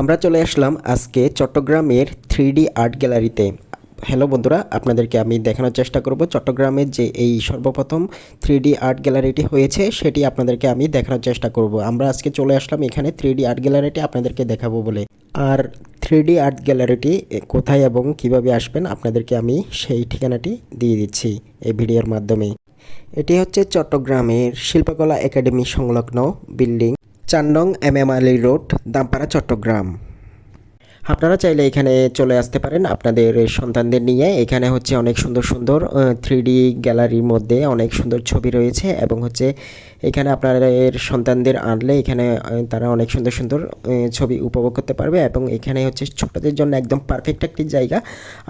আমরা চলে আসলাম আজকে চট্টগ্রামের থ্রি আর্ট গ্যালারিতে। হ্যালো বন্ধুরা, আপনাদেরকে আমি দেখানোর চেষ্টা করব চট্টগ্রামের যে এই সর্বপ্রথম থ্রি আর্ট গ্যালারিটি হয়েছে, সেটি আপনাদেরকে আমি দেখানোর চেষ্টা করব। আমরা আজকে চলে আসলাম এখানে থ্রি আর্ট গ্যালারিটি আপনাদেরকে দেখাবো বলে। আর থ্রি আর্ট গ্যালারিটি কোথায় এবং কীভাবে আসবেন আপনাদেরকে আমি সেই ঠিকানাটি দিয়ে দিচ্ছি এই ভিডিওর মাধ্যমে। এটি হচ্ছে চট্টগ্রামের শিল্পকলা একাডেমি সংলগ্ন বিল্ডিং। নং M M Ali road Dampara Chattogram. আপনারা চাইলে এখানে চলে আসতে পারেন আপনাদের সন্তানদের নিয়ে। এখানে হচ্ছে অনেক সুন্দর সুন্দর থ্রি গ্যালারির মধ্যে অনেক সুন্দর ছবি রয়েছে এবং হচ্ছে এখানে আপনাদের সন্তানদের আনলে এখানে তারা অনেক সুন্দর সুন্দর ছবি উপভোগ করতে পারবে এবং এখানে হচ্ছে ছোটদের জন্য একদম পারফেক্ট একটি জায়গা।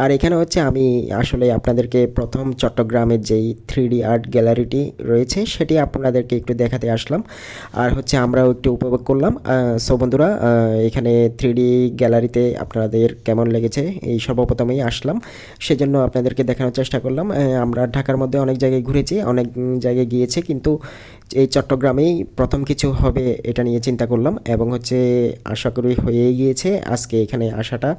আর এখানে হচ্ছে আমি আসলে আপনাদেরকে প্রথম চট্টগ্রামের যেই থ্রি আর্ট গ্যালারিটি রয়েছে সেটি আপনাদেরকে একটু দেখাতে আসলাম। আর হচ্ছে আমরাও একটু উপভোগ করলাম। সো বন্ধুরা এখানে থ্রি গ্যালারিতে আপনাদের কেমন লেগেছে? এই সর্বপ্রথমেই আসলাম। সেজন্য আপনাদেরকে দেখানোর চেষ্টা করলাম। আমরা ঢাকার মধ্যে অনেক জায়গায় ঘুরেছি, অনেক জায়গায় গিয়েছি, কিন্তু এই চট্টগ্রামেই প্রথম কিছু হবে এটা নিয়ে চিন্তা করলাম এবং হচ্ছে আশা করি হয়েই গিয়েছে। আজকে এখানে আসাটা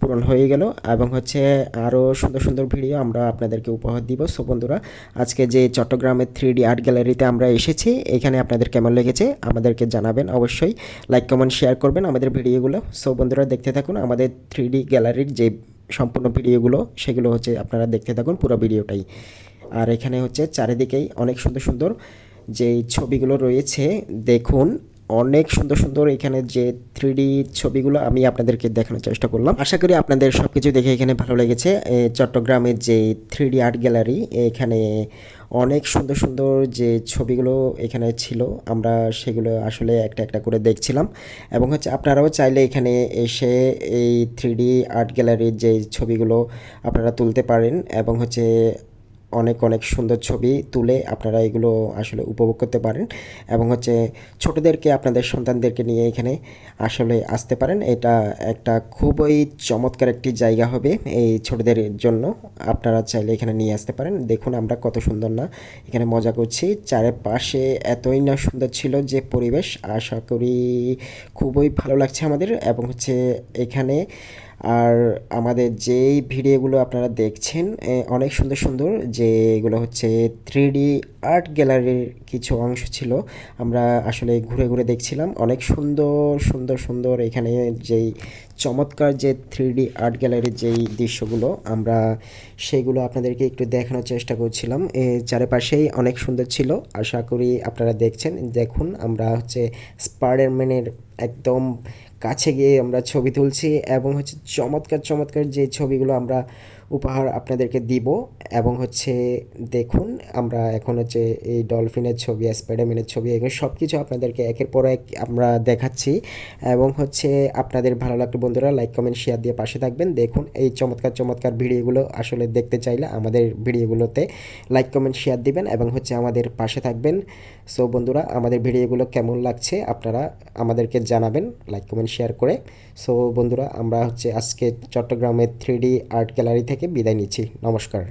পূরণ হয়ে গেল এবং হচ্ছে আরও সুন্দর সুন্দর ভিডিও আমরা আপনাদেরকে উপহার দিব। সো বন্ধুরা, আজকে যে চট্টগ্রামের থ্রি ডি আর্ট গ্যালারিতে আমরা এসেছি, এখানে আপনাদের কেমন লেগেছে আমাদেরকে জানাবেন অবশ্যই। লাইক কমেন্ট শেয়ার করবেন আমাদের ভিডিওগুলো। সো বন্ধুরা, দেখতে থাকুন আমাদের থ্রি ডি গ্যালারির যে সম্পূর্ণ ভিডিওগুলো, সেগুলো হচ্ছে আপনারা দেখতে থাকুন পুরো ভিডিওটাই। আর এখানে হচ্ছে চারিদিকেই অনেক সুন্দর সুন্দর যে ছবিগুলো রয়েছে, দেখুন। অনেক সুন্দর সুন্দর এখানে যে থ্রি ছবিগুলো আমি আপনাদেরকে দেখানোর চেষ্টা করলাম। আশা করি আপনাদের সব কিছু দেখে এখানে ভালো লেগেছে। চট্টগ্রামের যে থ্রি আর্ট গ্যালারি এখানে অনেক সুন্দর সুন্দর যে ছবিগুলো এখানে ছিল, আমরা সেগুলো আসলে একটা একটা করে দেখছিলাম। এবং হচ্ছে আপনারাও চাইলে এখানে এসে এই থ্রি আর্ট গ্যালারির যে ছবিগুলো আপনারা তুলতে পারেন। এবং হচ্ছে অনেক অনেক সুন্দর ছবি তুলে আপনারা এগুলো আসলে উপভোগ করতে পারেন এবং হচ্ছে ছোটদেরকে, আপনাদের সন্তানদেরকে নিয়ে এখানে আসলে আসতে পারেন। এটা একটা খুবই চমৎকার একটি জায়গা হবে এই ছোটদের জন্য। আপনারা চাইলে এখানে নিয়ে আসতে পারেন। দেখুন আমরা কত সুন্দর না এখানে মজা করছি। চারপাশে এতই না সুন্দর ছিল যে পরিবেশ। আশা করি খুবই ভালো লাগছে আমাদের এবং হচ্ছে এখানে আর আমাদের যেই ভিডিওগুলো আপনারা দেখছেন অনেক সুন্দর সুন্দর যেগুলো হচ্ছে থ্রি আর্ট গ্যালারির কিছু অংশ ছিল, আমরা আসলে ঘুরে ঘুরে দেখছিলাম। অনেক সুন্দর সুন্দর সুন্দর এখানে যেই চমৎকার যে থ্রি আর্ট গ্যালারির যেই দৃশ্যগুলো, আমরা সেগুলো আপনাদেরকে একটু দেখানোর চেষ্টা করছিলাম। চারিপাশেই অনেক সুন্দর ছিল। আশা করি আপনারা দেখছেন। দেখুন, আমরা হচ্ছে স্পাইডারম্যানের একদম কাছে গিয়ে আমরা ছবি তুলছি এবং হচ্ছে চমৎকার চমৎকার যে ছবিগুলো আমরা উপহার আপনাদেরকে দিব এবং হচ্ছে দেখুন, আমরা এখন হচ্ছে এই ডলফিনের ছবি, স্পাইডারম্যানের ছবি, এগুলো সব কিছু আপনাদেরকে একের পর এক আমরা দেখাচ্ছি। এবং হচ্ছে আপনাদের ভালো লাগলে বন্ধুরা লাইক, কমেন্ট, শেয়ার দিয়ে পাশে থাকবেন। দেখুন এই চমৎকার চমৎকার ভিডিওগুলো আসলে দেখতে চাইলে আমাদের ভিডিওগুলোতে লাইক, কমেন্ট, শেয়ার দিবেন এবং হচ্ছে আমাদের পাশে থাকবেন। সো বন্ধুরা, আমাদের ভিডিওগুলো কেমন লাগছে আপনারা আমাদেরকে জানাবেন লাইক, কমেন্ট, শেয়ার করে। সো বন্ধুরা, আমরা হচ্ছে আজকে চট্টগ্রামের থ্রি আর্ট গ্যালারি থেকে বিদায় নিচ্ছি। নমস্কার।